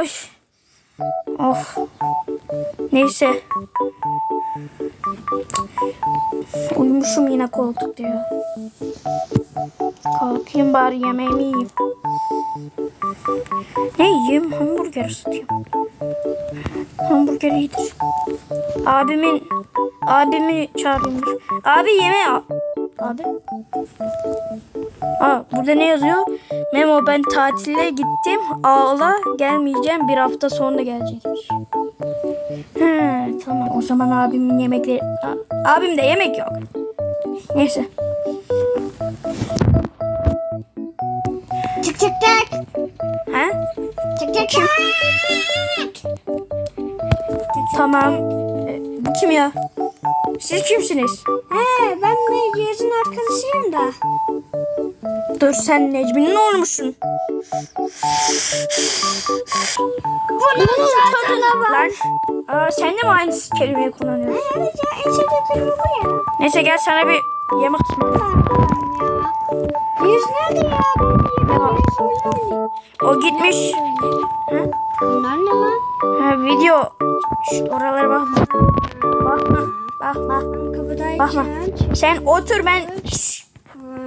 Oy. Of. Neyse. Uyumuşum yine koltukta ya. Kalkayım bari yemeğimi yiyeyim. Ne yiyeyim? Hamburger ısıtayım. Hamburger iyidir. Abimin abimi çağırayım. dur. Abi yemeği al. Abi. Aa, burada ne yazıyor? Memo ben tatile gittim. Ağla gelmeyeceğim. Bir hafta sonra gelecekmiş. He, tamam. O zaman abimin yemekleri... A- abimde yemek yok. Neyse. Tık tık tık. Ha? Tık tık tık. Tamam. E, bu kim ya? Siz kimsiniz? He ben Mecnun'un arkadaşıyım da. Dur sen Necmi'nin oğlumusun. Bunun tadına bak. Lan. Aa, sen de mi aynı kelimeyi kullanıyorsun? Evet ya en sevdiklerim bu ya. Neyse gel sana bir yemek. Yüz nerede ya? O gitmiş. Bunlar ne lan? Ha, video. Şu oralara bakma. Bakma. Bakma. Kapıdayken. Bakma. Sen otur ben. Şşş.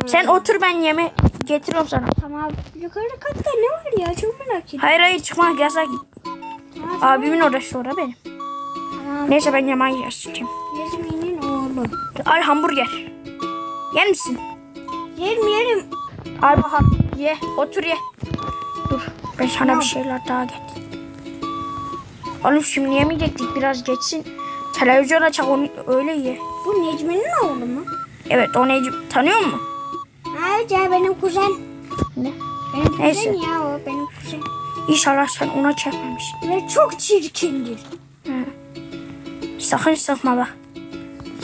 Sen otur ben yeme getiriyorum sana. Tamam. Yukarıda katta ne var ya? Çok merak ediyorum. Hayır hayır çıkmak yasak. Tamam, Abimin orası orada benim. Tamam. Neyse ben yemeği yaşayacağım. Yazmin'in oğlu. Al hamburger. Yer misin? Yerim yerim. Al bakalım. Ye. Otur ye. Dur. Ben sana bir şeyler daha getireyim. Oğlum şimdi yemeyecektik. Biraz geçsin. Televizyon açak onu öyle ye. Bu Necmi'nin oğlu mu? Evet o Necip tanıyor musun? Evet ya benim kuzen. Ne? Benim kuzen Neyse. ya o benim kuzen. İnşallah sen ona çekmemişsin. Ve çok çirkindir. Sakın sıkma bak.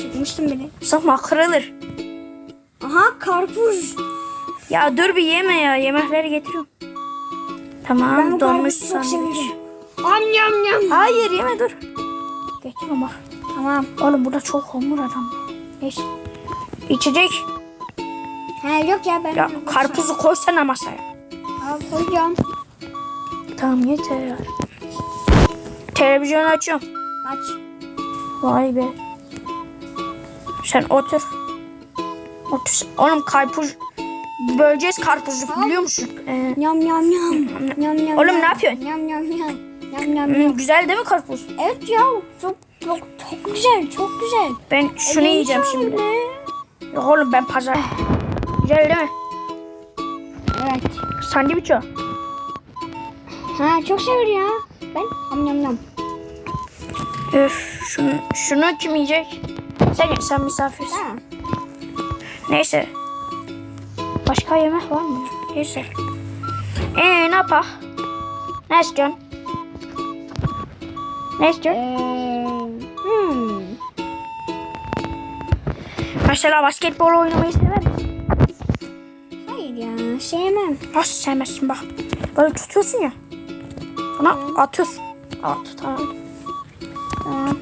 Çıkmıştım bile. Sıkma kırılır. Aha karpuz. Ya dur bir yeme ya. Yemekleri getiriyorum. Tamam Ben donmuş sandviç. Am yam yam. Hayır yeme dur. Getiriyorum bak. Tamam. Oğlum burada çok homur adam. Neyse. İçecek. Ha yok ya ben. Ya karpuzu koysana masaya. Al koyacağım. Tamam yeter. Televizyonu açıyorum. Aç. Vay be. Sen otur. Otur. Oğlum karpuz böleceğiz karpuzu biliyor musun? Ee, Yam yam yam. Yam yam. Oğlum yam. ne yapıyorsun? Yam yam yam. Yam yam hmm, güzel değil mi karpuz? Evet ya çok çok çok güzel çok güzel. Ben şunu Elini yiyeceğim şimdi. Yok oğlum ben pazar. Güzel değil mi? Evet. Sandviç o. Ha çok sever ya. Ben yam yam yam. Öf şunu, şunu kim yiyecek? Sen sen misafirsin. Ha. Neyse. Başka yemek var mı? Neyse. Ee ne yapak? Ne istiyorsun? Ne istiyorsun? Ee, hmm. Mesela basketbol oynamayı sever misin? Hayır ya sevmem. Nasıl sevmezsin bak. Böyle tutuyorsun ya. Sonra atıyorsun. At tamam.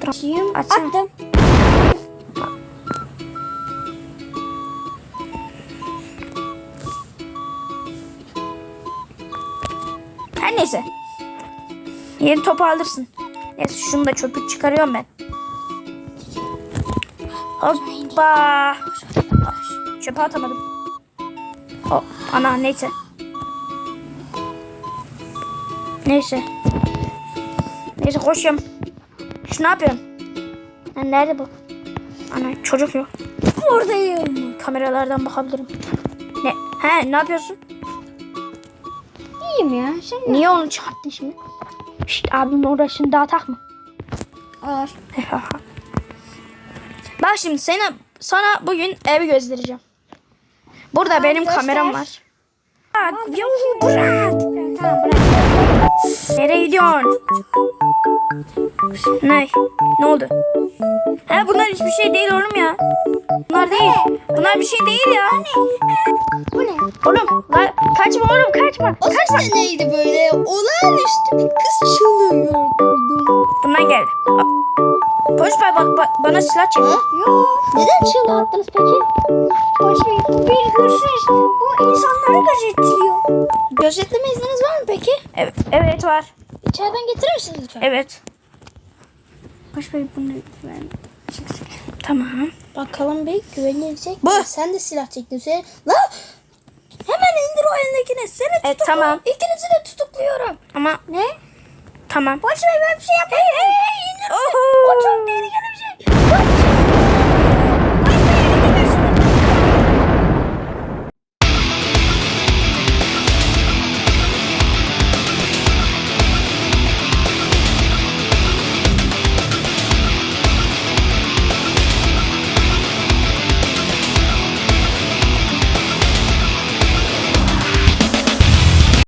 Atayım. Atsana. Attım. Her neyse. Yeni topu alırsın. Neyse şunu da çöpü çıkarıyorum ben. Hoppa. Çöpe atamadım. Hop. Ana neyse. Neyse. Neyse koşuyorum. Şu ne yapıyorsun? Lan nerede bu? Ana çocuk yok. Buradayım. Kameralardan bakabilirim. Ne? He ne yapıyorsun? İyiyim ya. Sen ne? Niye onu çıkarttın şimdi? Şşt abim uğraşın dağıtak mı? Olur. Bak şimdi sana, sana bugün evi göstereceğim. Burada benim göster. kameram var. Bak, ya bırak. Tamam bırak. Nereye gidiyorsun? Ne? Ne oldu? He bunlar hiçbir şey değil oğlum ya. Bunlar değil. Bunlar bir şey değil ya. Bu ne? Oğlum la, kaçma oğlum kaçma. O ses de neydi böyle? Olağanüstü bir kız çığlığı. Bundan geldi. Polis bey bak, ba- bana silah çek. Yok. Neden çığlığı attınız peki? Polis bey bu bir hırsız. Bu insanları gözetliyor. Gözetleme izniniz var mı peki? Evet, evet var. İçeriden getirir misiniz lütfen? Evet. Polis bey bunu ben Tamam. Bakalım bir güvenilecek Bu. Sen de silah çektin. Sen... La! Hemen indir o elindekini. Seni Evet, tutuklu. tamam. İkinizi de tutukluyorum. Ama ne? tamam. Polis bey ben bir şey yapmadım. Hey hey hey indir. Oho. O çok tehlikeli